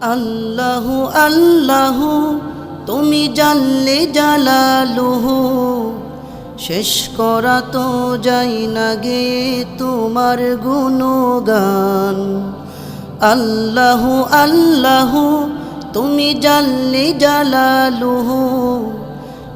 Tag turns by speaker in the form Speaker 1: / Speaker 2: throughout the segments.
Speaker 1: আল্লাহু আল্লাহু, তুমি জানলে জালালুহু। শেষ করা তো যাই না গে তোমার গুণগান। আল্লাহু আল্লাহু, তুমি জানলে জালালুহু।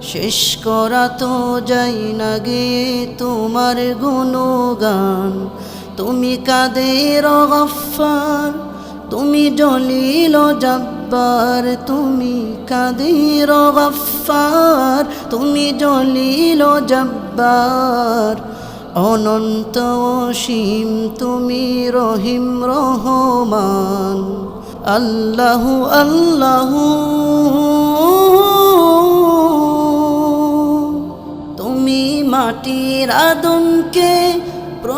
Speaker 1: শেষ করা তো যাই না গে তোমার গুণগান। তুমি কাদের গফার তুমি জলিল জব্বার, তুমি কাদের গফার তুমি জলিল জব্বার। অনন্ত অসীম, তুমি রহিম রহমান। আল্লাহু আল্লাহু। তুমি মাটির আদমকে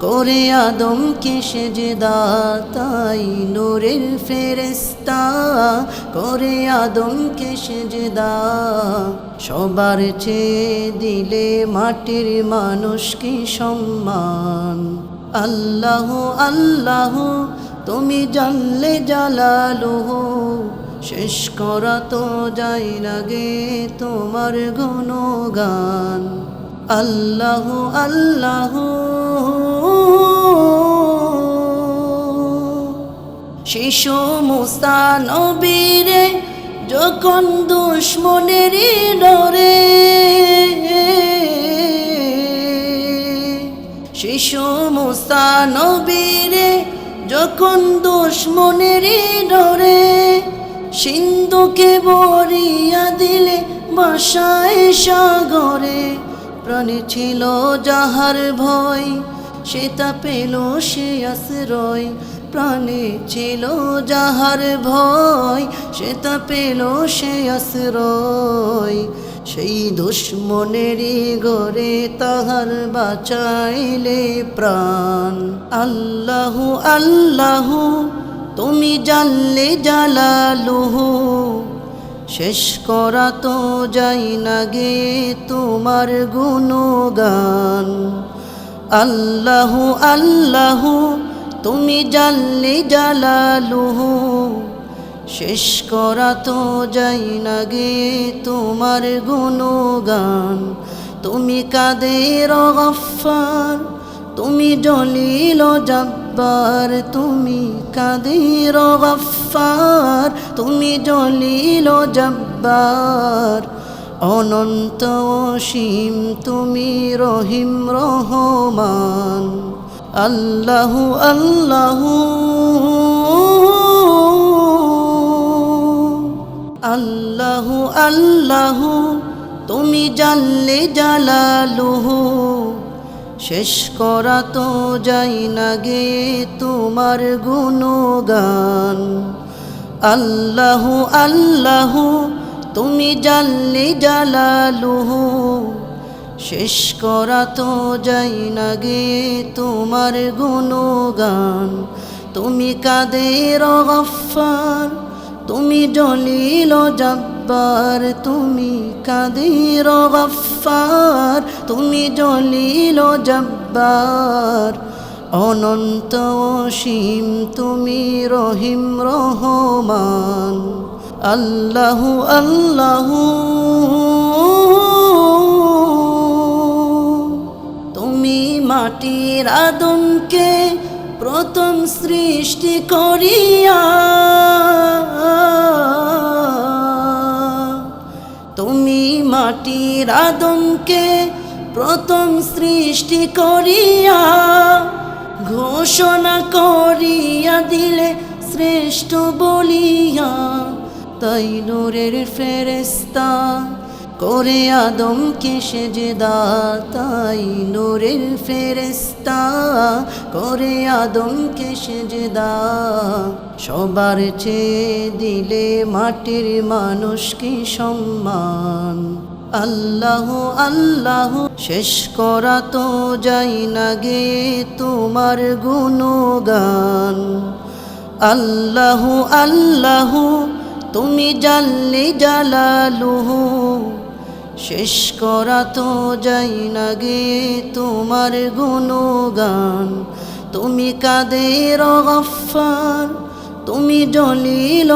Speaker 1: করে আদমকে সেজদা, তাই নূরের ফেরেস্তা করে আদমকে সেজদা। সবার চেয়ে দিলে মাটির মানুষকে সম্মান। আল্লাহ আল্লাহ, তুমি জানলে জালালুহু, শেষ করা তো যাই লাগে তোমার গুণগান। আল্লাহ আল্লাহ। শিশু মুসা নবীরে, যখন দুশ্মনের ডরে শিশু মুসা যখন দুশ্মনের ডরে সিন্ধুকে বরিয়া দিলে বাসায় সাগরে। প্রাণী ছিল যাহার ভয়, সে তা পেল সে আশ্রয়। প্রাণে ছিল যাহার ভয়, সে তা পেল সে আশ্রয়। সেই দুশ্মনেরই গরে তাহার বাঁচাইলে প্রাণ। আল্লাহু আল্লাহু, তুমি জানলে জালালুহু। শেষ করা তো যাই না গে তোমার গুণগান। আল্লাহু আল্লাহু, তুমি জানলে জালালুহু। শেষ করা তো যাই না গে তোমার গুণগান। তুমি কাদের গফার তুমি জলিল জব্বার তুমি কাদের গফার তুমি জলিল জব্বার। অনন্ত অসীম, তুমি রহিম রহমান। আল্লাহু আল্লাহু। আল্লাহু আল্লাহু। তুমি জানলে জালালুহু। শেষ করা তো যাই না গে তোমার গুণগান। আল্লাহু আল্লাহু, তুমি জানলে জালালুহু। শেষ করা তো যাই না গে তোমার গুণগান। তুমি কাদের গফার তুমি জলিল জব্বার। তুমি কাদের গফার তুমি জলিল জব্বার। অনন্ত অসীম, তুমি রহিম রহমান। আল্লাহু আল্লাহু। তুমি মাটির আদমকে প্রথম সৃষ্টি করিয়া মাটির আদমকে প্রথম সৃষ্টি করিয়া, ঘোষণা করিয়া দিলে শ্রেষ্ঠ বলিয়া, তাই নূরের ফেরেস্তা করে আদমকে সেজদা তাই নূরের ফেরেস্তা করে আদমকে সেজদা সবার চেয়ে দিলে মাটির মানুষকে সম্মান আল্লাহ আল্লাহ, শেষ করা তো যাই না গে তোমার গুণগান। আল্লাহ আল্লাহ, তুমি জাল্লি জালালুহু, শেষ করা তো যাই না গে তোমার গুণগান। তুমি কাদের গফার তুমি জলিল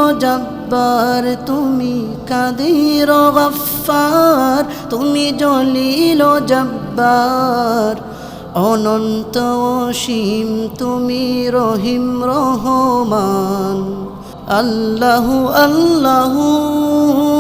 Speaker 1: জব্বার তুমি কাদের গফার তুমি জলিল জব্বার। অনন্ত অসীম তুমি রহিম রহমান। আল্লাহু আল্লাহু।